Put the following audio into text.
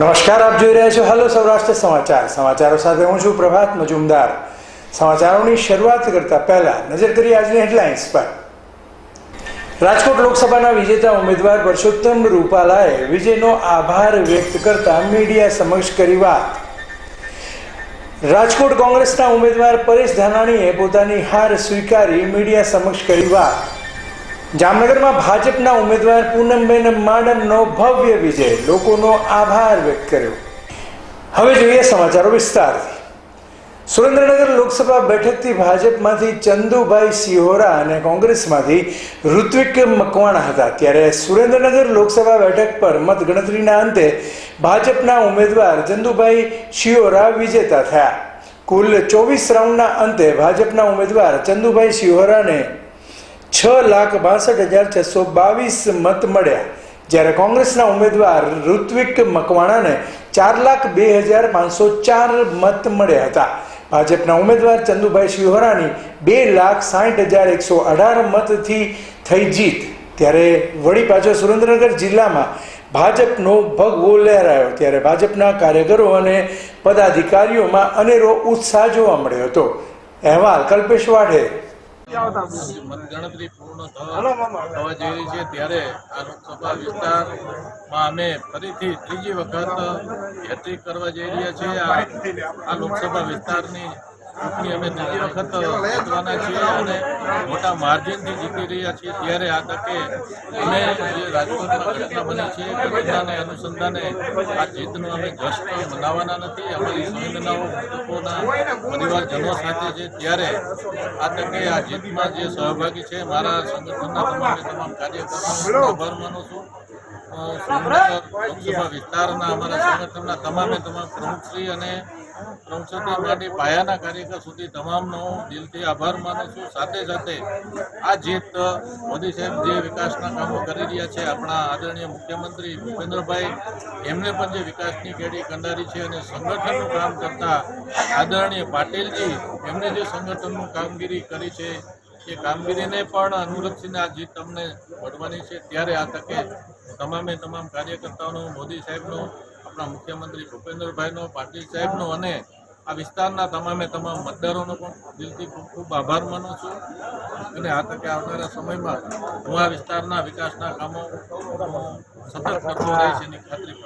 નમસ્કાર, આપ જોઈ રહ્યા છો હેલો સૌરાષ્ટ્ર સમાચાર. સમાચારો સાથે હું છું પ્રભાત મજુમદાર. સમાચારોની શરૂઆત કરતા પહેલા નજર કરીએ આજની હેડલાઇન્સ પર. રાજકોટ લોકસભાના વિજેતા ઉમેદવાર પરસોત્તમ રૂપાલાએ વિજયનો આભાર વ્યક્ત કરતા મીડિયા સમક્ષ કરી વાત. રાજકોટ કોંગ્રેસના ઉમેદવાર પરેશ ધાનાણીએ પોતાની હાર સ્વીકારી મીડિયા સમક્ષ કરી વાત. જામનગરમાં ભાજપના ઉમેદવાર પૂનમબેન માડમનો ભવ્ય વિજય. લોકોનો આભાર વ્યક્ત કર્યો. હવે જોઈએ સમાચારો વિસ્તારથી. સુરેન્દ્રનગર લોકસભા બેઠકથી ભાજપમાંથી ચંદુભાઈ સિહોરા અને કોંગ્રેસમાંથી ઋત્વિક મકવાણા હતા. ત્યારે સુરેન્દ્રનગર લોકસભા બેઠક પર મતગણતરીના અંતે ભાજપના ઉમેદવાર ચંદુભાઈ શિહોરા વિજેતા થયા. કુલ ચોવીસ રાઉન્ડના અંતે ભાજપના ઉમેદવાર ચંદુભાઈ શિહોરાને છ લાખ બાસઠ હજાર છસો બાવીસ મત મળ્યા. જ્યારે કોંગ્રેસના ઉમેદવાર ઋત્વિક મકવાણાને ચાર લાખ બે હજાર પાંચસો ચાર મત મળ્યા હતા. ભાજપના ઉમેદવાર ચંદુભાઈ શિહોરાની બે લાખ સાઠ હજાર એકસો અઢાર મતથી થઈ જીત. ત્યારે વળી પાછો સુરેન્દ્રનગર જિલ્લામાં ભાજપનો ભગવો લહેરાયો. ત્યારે ભાજપના કાર્યકરો અને પદાધિકારીઓમાં અનેરો ઉત્સાહ જોવા મળ્યો હતો. અહેવાલ કલ્પેશ વાઢે મતગણતરી પૂર્ણ થવા જઈ રહી છે ત્યારે આ લોકસભા વિસ્તારમાં અમે ફરીથી ત્રીજી વખત હેટ્રિક કરવા જઈ રહ્યા છીએ. આ આ લોકસભા વિસ્તારની ચૂંટણી અમે ત્રીજી વખત મોટા માર્જિનથી જીતી રહ્યા છીએ. ત્યારે આ તકે અમે જે રાજકોટમાં બની છે અનુસંધાને આ જીતનો અમે જશ્ન મનાવવાના નથી. અમારી સંવેદનાઓ પરિવારજનો સાથે છે. ત્યારે આ તકે આ જીતમાં જે સહભાગી છે મારા સંગઠનના તમામે તમામ કાર્યકર્તાઓનો આભાર માનું છું. સુરેન્દ્રનગર વિસ્તારના અમારા સંગઠનના તમામે તમામ પ્રમુખશ્રી અને પ્રમુખશ્રી માંડી પાયાના કાર્યકર સુધી તમામનો દિલથી આભાર માનું છું. સાથે સાથે આ જીત મોદી સાહેબ જે વિકાસના કામો કરી રહ્યા છે, આપણા આદરણીય મુખ્યમંત્રી ભૂપેન્દ્રભાઈ, એમને પણ જે વિકાસની કેડી કંડારી છે અને સંગઠનનું કામ કરતા આદરણીય પાટીલજી, એમને જે સંગઠનનું કામગીરી કરી છે, એ કામગીરીને પણ અનુલક્ષીને આ જીત તમને મળવાની છે. ત્યારે આ તકે તમામે તમામ કાર્યકર્તાઓનો, મોદી સાહેબનો આપણા મુખ્યમંત્રી ભૂપેન્દ્રભાઈનો, પાટીલ સાહેબનો અને આ વિસ્તારના તમામે તમામ મતદારોનો પણ દિલથી ખૂબ ખૂબ આભાર માનું છું. અને આ તકે આવનારા સમયમાં હું આ વિસ્તારના વિકાસના કામો સતત કરતો રહીશ એની ખાતરી